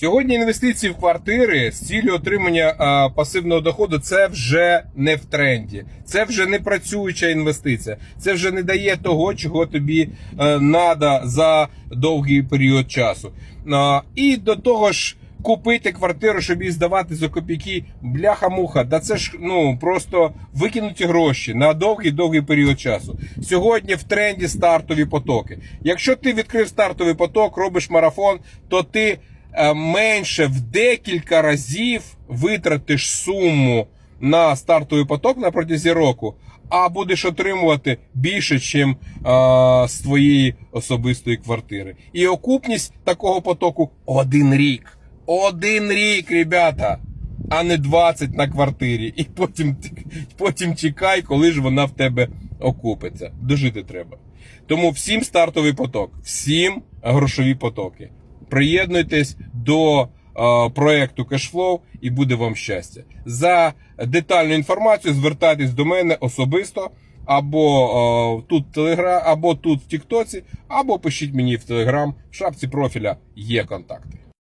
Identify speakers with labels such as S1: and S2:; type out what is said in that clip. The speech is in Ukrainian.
S1: Сьогодні інвестиції в квартири з цілею отримання а, пасивного доходу це вже не в тренді, це вже не працююча інвестиція, це вже не дає того, чого тобі треба за довгий період часу. А, і до того ж. Купити квартиру, щоб її здавати за копійки, бляха-муха, да це ж ну просто викинуті гроші на довгий довгий період часу. Сьогодні в тренді стартові потоки. Якщо ти відкрив стартовий поток, робиш марафон, то ти менше в декілька разів витратиш суму на стартовий поток на протязі року, а будеш отримувати більше, ніж з твоєї особистої квартири. І окупність такого потоку один рік. Один рік, ребята, а не 20 на квартирі. І потім, потім чекай, коли ж вона в тебе окупиться. Дожити треба. Тому всім стартовий поток, всім грошові потоки. Приєднуйтесь до е, проекту Cashflow і буде вам щастя. За детальну інформацію звертайтесь до мене особисто. Або е, тут в Телеграм, або тут в Тіктоці, або пишіть мені в Телеграм. В шапці профіля є контакти.